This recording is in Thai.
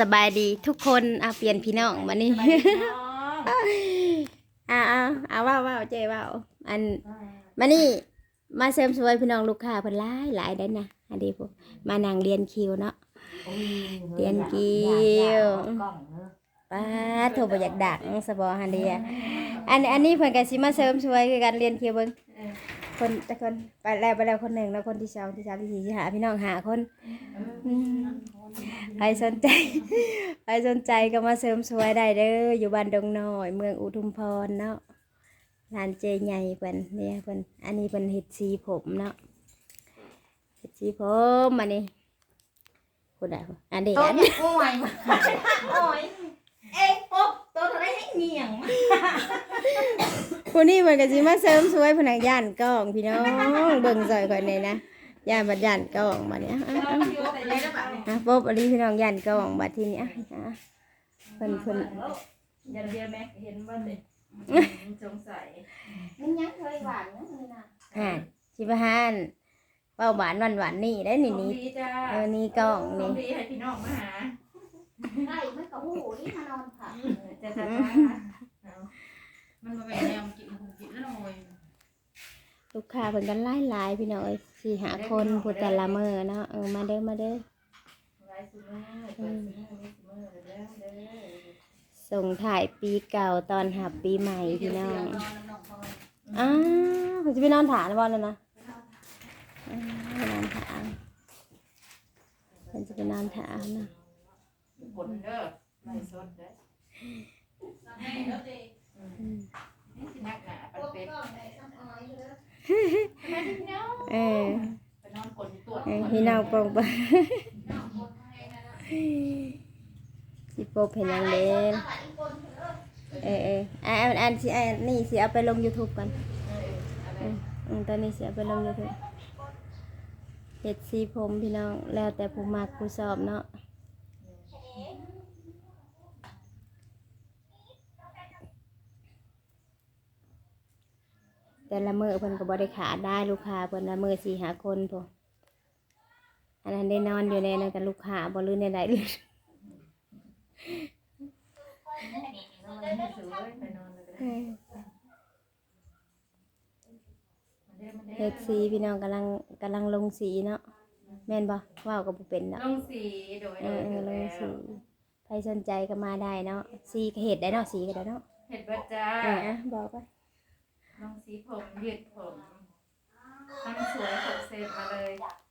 สบายดีทุกคนเอาเปลี่ยนพี่น้องมานี่อ่าเอาเอาว่าว่าเจ๊ว่าอันมานี่มาเสริมสวยพี่น้องลูกค้าเพิ่นหลายหลายได้อนะอันนี้พวกมานั่งเรียนคิวเนาะเรียนกิ้วป้าดโทรบ่อยากดักสบอฮันเดียอันอันนี้เพิ่นก็สิมาเสริมสวยคือการเรียนคิวเบิ่งคนแต่คนไปแล้วไปแล้วคนหนึ่งแล้วคนที่สองที่สามที่สี่ที่ห้าพี่น้องหาคนอืม ใครสนใจใครสนใจก็มาเสริมสวยได้เด้ออยู่บ้านดงน้อย เมืองอุทุมพรเนาะร้านเจใหญ่เพิ่นเนี่ยเพิ่นอันนี้เพิ่นเฮ็ดสีผมเนาะเฮ็ดสีผมมานี่คนใดอันเดียตัวอันเนี่ยโอ้ยโอ้ยเอ้ยปุ๊บตัวเท่าไรให้เหนียงผู้นี้มันก็สิมาเสริมสวยพนักย่านกล้องพี่น้องเบิ่งซอยก่อนเลยนะ ย่านบัดย่านกล้องบัดเนี้ยอะอะอะปุ๊บอันนี้พี่น้องย่านกล้องบัดทีนี้อะอะเพิ่นเพิ่นยันเดียวแม่เห็นว่าเด็กสงสัยมันยังเคยหวานนะเลยนะอ่าสิบหานเป้าหวานหวานหวานนี่ได้นี่นี่ดีจ้าเออนี่กล้องนี่นี่ดีให้พี่น้องมาหาไก่มันกับหูนี่มานอนค่ะจะจะมันมาแบ่งแนวกินหูกินแล้วหน่อย ลู กค้าเพิ่นกันหลายหลายพี่น้องเอ้ยสี่หาคนผู้แต่ละมื้อเนาะเออมาเด้อมาเด้อส่งถ่ายปีเก่าตอนหับปีใหม่พี่น้องนอนน้องพรอ้าวจะไปนอนถานะบ่เลยนะไปนอนถาเพิ่นจะไปนอนถานนะ ผลเด้อไล่สดเด้อนี่สินักหนาปันเป็ด เออไปนอนกดตรวจเออพี่น้องปองปะสิโปบเห็นหยังเด้เออเอออะอันอันสิอันนี่สิเอาไปลง YouTube กันอืมอืมตอนนี้สิเอาไปลง YouTube เฮ็ดสีผมพี่น้องแล้วแต่ผู้มักผู้ชอบเนาะ แต่ละมือเพิ่นก็บ่ได้ขาดได้ลูกค้าเพิ่นละมือสี่หาคนพออันนั้นได้นอนอยู่ในนั้นกับลูกค้าบ่ลืมในใดเลยเฮ็ดสีพี่น้องกำลังกำลังลงสีเนาะแม่นบ่ว้าวก็บ่เป็นเนาะลงสีโดยเอโดอยเออลแล้งสีวใครสนใจก็มาได้เนาะสีก็เฮ็ดได้เนาะสีก็ได้เนาะเห็ดบัจจ้าเอออะบอกไป ลงสีผมยืดผมทั้งสวยผมเซฟมาเลยสวยแบบไหนมาเลย